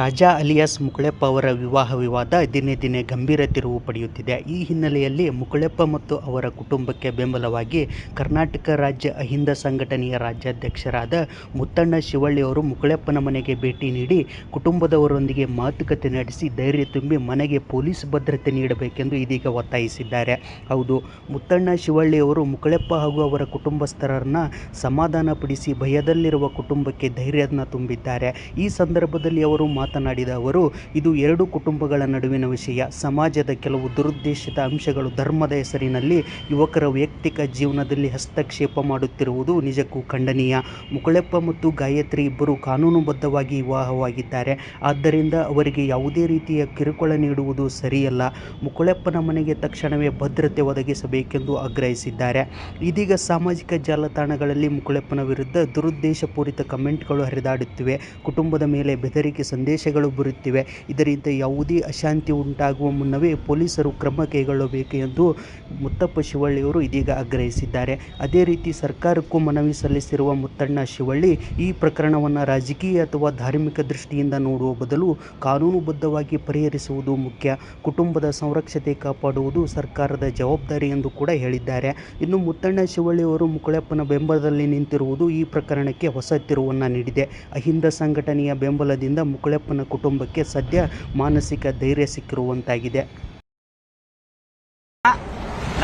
Khaja alias ಮುಕುಳೆಪ್ಪ ಅವರ ವಿವಾಹ ವಿವಾದ ದಿನೇ ದಿನೇ ಗಂಭೀರ ತಿರುವು ಪಡೆಯುತ್ತಿದೆ. ಈ ಹಿನ್ನೆಲೆಯಲ್ಲಿ ಮುಕುಳೆಪ್ಪ ಮತ್ತು ಅವರ ಕುಟುಂಬಕ್ಕೆ ಬೆಂಬಲವಾಗಿ ಕರ್ನಾಟಕ ರಾಜ್ಯ ಅಹಿಂದ ಸಂಘಟನೆಯ ರಾಜ್ಯಾಧ್ಯಕ್ಷರಾದ ಮುತ್ತಣ್ಣ ಶಿವಳ್ಳಿ ಅವರು ಮುಕುಳೆಪ್ಪನ ಮನೆಗೆ ಭೇಟಿ ನೀಡಿ ಕುಟುಂಬದವರೊಂದಿಗೆ ಮಾತುಕತೆ ನಡೆಸಿ ಧೈರ್ಯ ತುಂಬಿ ಮನೆಗೆ ಪೊಲೀಸ್ ಭದ್ರತೆ ನೀಡಬೇಕೆಂದು ಇದೀಗ ಒತ್ತಾಯಿಸಿದ್ದಾರೆ. ಹೌದು, ಮುತ್ತಣ್ಣ ಶಿವಳ್ಳಿ ಅವರು ಮುಕುಳೆಪ್ಪ ಹಾಗೂ ಅವರ ಕುಟುಂಬಸ್ಥರನ್ನು ಸಮಾಧಾನಪಡಿಸಿ ಭಯದಲ್ಲಿರುವ ಕುಟುಂಬಕ್ಕೆ ಧೈರ್ಯನ ತುಂಬಿದ್ದಾರೆ. ಈ ಸಂದರ್ಭದಲ್ಲಿ ಅವರು ಮಾತನಾಡಿದ ಅವರು ಇದು ಎರಡು ಕುಟುಂಬಗಳ ನಡುವಿನ ವಿಷಯ. ಸಮಾಜದ ಕೆಲವು ದುರುದ್ದೇಶಿತ ಅಂಶಗಳು ಧರ್ಮದ ಹೆಸರಿನಲ್ಲಿ ಯುವಕರ ವೈಯಕ್ತಿಕ ಜೀವನದಲ್ಲಿ ಹಸ್ತಕ್ಷೇಪ ಮಾಡುತ್ತಿರುವುದು ನಿಜಕ್ಕೂ ಖಂಡನೀಯ. ಮುಕುಳೆಪ್ಪ ಮತ್ತು ಗಾಯತ್ರಿ ಇಬ್ಬರು ಕಾನೂನುಬದ್ಧವಾಗಿ ವಿವಾಹವಾಗಿದ್ದಾರೆ. ಆದ್ದರಿಂದ ಅವರಿಗೆ ಯಾವುದೇ ರೀತಿಯ ಕಿರುಕುಳ ನೀಡುವುದು ಸರಿಯಲ್ಲ. ಮುಕುಳೆಪ್ಪನ ಮನೆಗೆ ತಕ್ಷಣವೇ ಭದ್ರತೆ ಒದಗಿಸಬೇಕೆಂದು ಆಗ್ರಹಿಸಿದ್ದಾರೆ. ಇದೀಗ ಸಾಮಾಜಿಕ ಜಾಲತಾಣಗಳಲ್ಲಿ ಮುಕುಳೆಪ್ಪನ ವಿರುದ್ಧ ದುರುದ್ದೇಶಪೂರಿತ ಕಮೆಂಟ್ಗಳು ಹರಿದಾಡುತ್ತಿವೆ. ಕುಟುಂಬದ ಮೇಲೆ ಬೆದರಿಕೆ ಸಂದೇಶಗಳು ಬರುತ್ತಿವೆ. ಇದರಿಂದ ಯಾವುದೇ ಅಶಾಂತಿ ಉಂಟಾಗುವ ಮುನ್ನವೇ ಪೊಲೀಸರು ಕ್ರಮ ಕೈಗೊಳ್ಳಬೇಕು ಎಂದು ಮುತ್ತಪ್ಪ ಶಿವಳ್ಳಿಯವರು ಇದೀಗ ಆಗ್ರಹಿಸಿದ್ದಾರೆ. ಅದೇ ರೀತಿ ಸರ್ಕಾರಕ್ಕೂ ಮನವಿ ಸಲ್ಲಿಸಿರುವ ಮುತ್ತಣ್ಣ ಶಿವಳ್ಳಿ ಈ ಪ್ರಕರಣವನ್ನು ರಾಜಕೀಯ ಅಥವಾ ಧಾರ್ಮಿಕ ದೃಷ್ಟಿಯಿಂದ ನೋಡುವ ಬದಲು ಕಾನೂನುಬದ್ಧವಾಗಿ ಪರಿಹರಿಸುವುದು ಮುಖ್ಯ. ಕುಟುಂಬದ ಸಂರಕ್ಷತೆ ಕಾಪಾಡುವುದು ಸರ್ಕಾರದ ಜವಾಬ್ದಾರಿ ಎಂದು ಕೂಡ ಹೇಳಿದ್ದಾರೆ. ಇನ್ನು ಮುತ್ತಣ್ಣ ಶಿವಳ್ಳಿ ಅವರು ಮುಕುಳಪ್ಪನ ಬೆಂಬಲದಲ್ಲಿ ನಿಂತಿರುವುದು ಈ ಪ್ರಕರಣಕ್ಕೆ ಹೊಸ ತಿರುವನ್ನು ನೀಡಿದೆ. ಅಹಿಂದ ಸಂಘಟನೆಯ ಬೆಂಬಲದಿಂದ ಮುಕುಳೆಪ್ಪನ ಕುಟುಂಬಕ್ಕೆ ಸದ್ಯ ಮಾನಸಿಕ ಧೈರ್ಯ ಸಿಕ್ಕಿರುವಂತಾಗಿದೆ.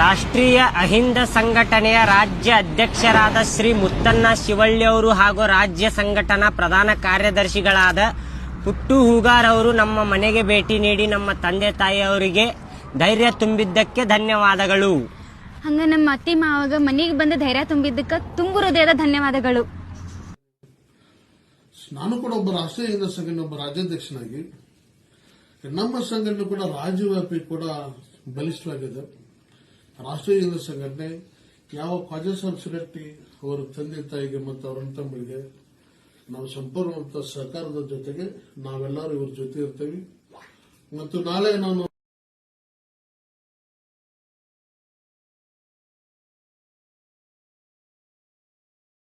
ರಾಷ್ಟ್ರೀಯ ಅಹಿಂದ ಸಂಘಟನೆಯ ರಾಜ್ಯ ಅಧ್ಯಕ್ಷರಾದ ಶ್ರೀ ಮುತ್ತಣ್ಣ ಶಿವಳ್ಳಿ ಅವರು ಹಾಗೂ ರಾಜ್ಯ ಸಂಘಟನಾ ಪ್ರಧಾನ ಕಾರ್ಯದರ್ಶಿಗಳಾದ ಪುಟ್ಟು ಹೂಗಾರ್ ಅವರು ನಮ್ಮ ಮನೆಗೆ ಭೇಟಿ ನೀಡಿ ನಮ್ಮ ತಂದೆ ತಾಯಿಯವರಿಗೆ ಧೈರ್ಯ ತುಂಬಿದ್ದಕ್ಕೆ ಧನ್ಯವಾದಗಳು. ಹಂಗ ನಮ್ಮ ಅತ್ತಿ ಮಾವಾಗ ಮನೆಗೆ ಬಂದ ಧೈರ್ಯ ತುಂಬಿದ್ದಕ್ಕೆ ತುಂಬು ಹೃದಯದ ಧನ್ಯವಾದಗಳು. ನಾನು ಕೂಡ ಒಬ್ಬ ರಾಷ್ಟ್ರೀಯ ಹಿಂದೂ ಸಂಘಟನೆ, ಒಬ್ಬ ರಾಜ್ಯಾಧ್ಯಕ್ಷನಾಗಿ, ನಮ್ಮ ಸಂಘಟನೆ ಕೂಡ ರಾಜ್ಯವ್ಯಾಪಿ ಕೂಡ ಬಲಿಷ್ಠವಾಗಿದೆ. ರಾಷ್ಟ್ರೀಯ ಹಿಂದೂ ಸಂಘಟನೆ, ಯಾವ ಸಾಹೇಬ್ ಶೆಟ್ಟಿ ಅವರ ತಂದೆ ತಾಯಿಗೆ ಮತ್ತು ಅವರ ತಮ್ಮಿಗೆ ನಾವು ಸಂಪೂರ್ಣವಂತ ಸಹಕಾರದ ಜೊತೆಗೆ ನಾವೆಲ್ಲರೂ ಇವ್ರ ಜೊತೆ ಇರ್ತೇವೆ. ಮತ್ತು ನಾಳೆ ನಾನು